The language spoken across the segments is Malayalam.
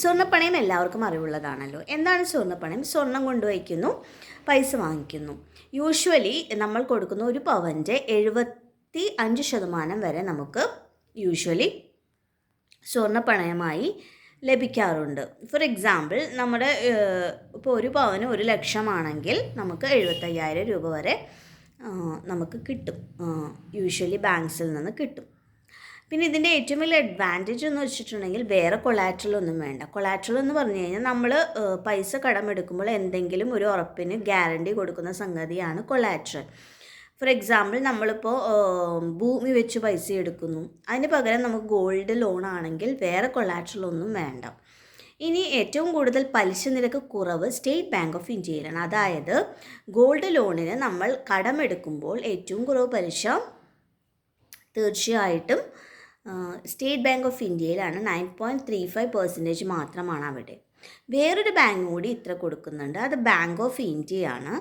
സ്വർണപ്പണയം എല്ലാവർക്കും അറിവുള്ളതാണല്ലോ. എന്താണ് സ്വർണപ്പണയം? സ്വർണം കൊണ്ടുവയ്ക്കുന്നു പൈസ വാങ്ങിക്കുന്നു. യൂഷ്വലി നമ്മൾ കൊടുക്കുന്ന ഒരു പവന്റെ എഴുപത്തി അഞ്ച് ശതമാനം വരെ നമുക്ക് യൂഷ്വലി സ്വർണപ്പണയമായി ലഭിക്കാറുണ്ട്. ഫോർ എക്സാമ്പിൾ നമ്മുടെ ഇപ്പോൾ ഒരു പവന് ഒരു ലക്ഷമാണെങ്കിൽ നമുക്ക് എഴുപത്തയ്യായിരം രൂപ വരെ നമുക്ക് കിട്ടും. യൂഷ്വലി ബാങ്ക്സിൽ നിന്ന് കിട്ടും. പിന്നെ ഇതിന്റെ ഏറ്റവും വലിയ അഡ്വാന്റേജ് എന്ന് വെച്ചിട്ടുണ്ടെങ്കിൽ വേറെ കൊളാറ്ററലൊന്നും വേണ്ട. കൊളാറ്ററൽ എന്ന് പറഞ്ഞു കഴിഞ്ഞാൽ നമ്മൾ പൈസ കടമെടുക്കുമ്പോൾ എന്തെങ്കിലും ഒരു ഉറപ്പിന് ഗ്യാരണ്ടി കൊടുക്കുന്ന സംഗതിയാണ് കൊളാറ്ററൽ ഫോർ എക്സാമ്പിൾ നമ്മളിപ്പോൾ ഭൂമി വെച്ച് പൈസ എടുക്കുന്നു. അതിന് പകരം നമുക്ക് ഗോൾഡ് ലോൺ ആണെങ്കിൽ വേറെ കൊളാറ്ററലൊന്നും വേണ്ട. ഇനി ഏറ്റവും കൂടുതൽ പലിശ നിരക്ക് കുറവ് സ്റ്റേറ്റ് ബാങ്ക് ഓഫ് ഇന്ത്യയിലാണ് അതായത് ഗോൾഡ് ലോണിന് നമ്മൾ കടമെടുക്കുമ്പോൾ ഏറ്റവും കുറവ് പലിശ തീർച്ചയായിട്ടും സ്റ്റേറ്റ് ബാങ്ക് ഓഫ് ഇന്ത്യയിലാണ് nine point three five percentage മാത്രമാണ് അവിടെ. വേറൊരു ബാങ്ക് കൂടി ഇത്ര കൊടുക്കുന്നുണ്ട്. അത് ബാങ്ക് ഓഫ് ഇന്ത്യയാണ്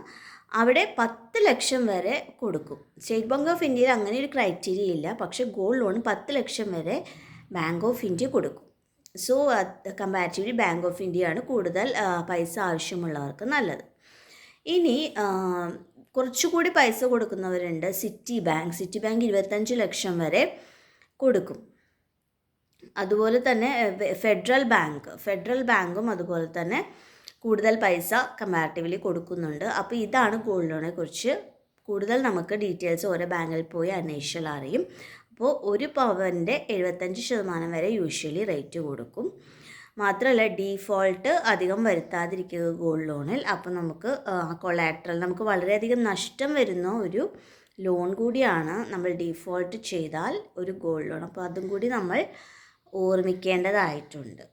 അവിടെ പത്ത് ലക്ഷം വരെ കൊടുക്കും. സ്റ്റേറ്റ് ബാങ്ക് ഓഫ് ഇന്ത്യയിൽ അങ്ങനെ ഒരു ക്രൈറ്റീരിയ ഇല്ല. പക്ഷേ ഗോൾഡ് ലോൺ പത്ത് ലക്ഷം വരെ ബാങ്ക് ഓഫ് ഇന്ത്യ കൊടുക്കും. സോ കമ്പാരിറ്റീവ്ലി ബാങ്ക് ഓഫ് ഇന്ത്യയാണ് കൂടുതൽ പൈസ ആവശ്യമുള്ളവർക്ക് നല്ലത്. ഇനി കുറച്ചുകൂടി പൈസ കൊടുക്കുന്നവരുണ്ട്. സിറ്റി ബാങ്ക് സിറ്റി ബാങ്ക് ഇരുപത്തഞ്ച് ലക്ഷം വരെ കൊടുക്കും. അതുപോലെ തന്നെ ഫെഡറൽ ബാങ്ക് ഫെഡറൽ ബാങ്കും അതുപോലെ തന്നെ കൂടുതൽ പൈസ കമ്പാരിറ്റീവ്ലി കൊടുക്കുന്നുണ്ട്. അപ്പോൾ ഇതാണ് ഗോൾഡ് ലോണെ കുറിച്ച് കൂടുതൽ നമുക്ക് ഡീറ്റെയിൽസ് ഓരോ ബാങ്കിൽ പോയി അന്വേഷിച്ചാൽ അറിയും. അപ്പോൾ ഒരു പവന്റെ എഴുപത്തഞ്ച് ശതമാനം വരെ യൂഷ്വലി റേറ്റ് കൊടുക്കും. മാത്രമല്ല ഡീഫോൾട്ട് അധികം വരുത്താതിരിക്കുക ഗോൾഡ് ലോണിൽ അപ്പോൾ നമുക്ക് കൊളാട്രൽ നമുക്ക് വളരെയധികം നഷ്ടം വരുന്ന ഒരു ലോൺ കൂടിയാണ് നമ്മൾ ഡിഫോൾട്ട് ചെയ്താൽ ഒരു ഗോൾഡ് ലോൺ അപ്പോൾ അതും കൂടി നമ്മൾ ഓർമ്മിക്കേണ്ടതായിട്ടുണ്ട്.